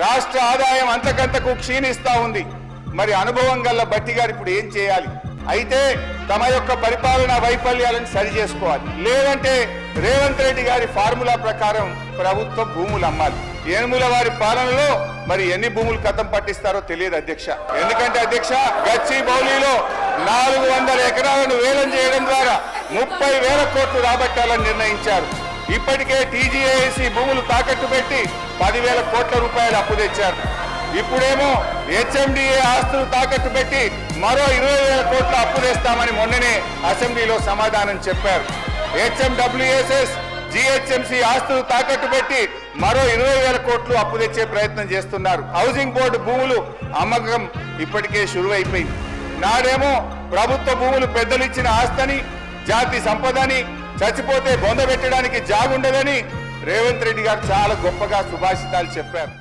రాష్ట్ర ఆదాయం అంతకంతకు క్షీణిస్తా ఉంది. మరి అనుభవం గల్ల బట్టి గారు ఇప్పుడు ఏం చేయాలి? అయితే తమ యొక్క పరిపాలన వైఫల్యాలను సరి చేసుకోవాలి. లేదంటే రేవంత్ రెడ్డి గారి ఫార్ములా ప్రకారం ప్రభుత్వం భూములు అమ్మాలి. ఏనుముల వారి పాలనలో మరి ఎన్ని భూములు కథం పట్టిస్తారో తెలియదు అధ్యక్ష. ఎందుకంటే అధ్యక్ష గచ్చి బౌలీలో నాలుగు వందల ఎకరాలను వేలం చేయడం ద్వారా ముప్పై వేల కోట్లు రాబట్టాలని నిర్ణయించారు. ఇప్పటికే టీజీఏసీ భూములు తాకట్టు పెట్టి పదివేల కోట్ల రూపాయలు అప్పు తెచ్చారు. ఇప్పుడేమో హెచ్ఎండిఏ ఆస్తులు తాకట్టు పెట్టి మరో ఇరవై వేల కోట్ల అప్పు తెస్తామని మొన్ననే అసెంబ్లీలో సమాధానం చెప్పారు. హెచ్ఎండబ్ల్యూఎస్ఎస్ జిహెచ్ఎంసి ఆస్తులు తాకట్టు పెట్టి మరో ఇరవై వేల కోట్లు అప్పు తెచ్చే ప్రయత్నం చేస్తున్నారు. హౌసింగ్ బోర్డు భూములు అమ్మకం ఇప్పటికే షురువైపోయింది నాడేమో ప్రభుత్వ భూములు పెద్దలు ఇచ్చిన ఆస్తని జాతి సంపదని చచ్చిపోతే బొంద పెట్టడానికి జాగుండదని రేవంత్ రెడ్డి గారు చాలా గొప్పగా సుభాషితాలు చెప్పారు.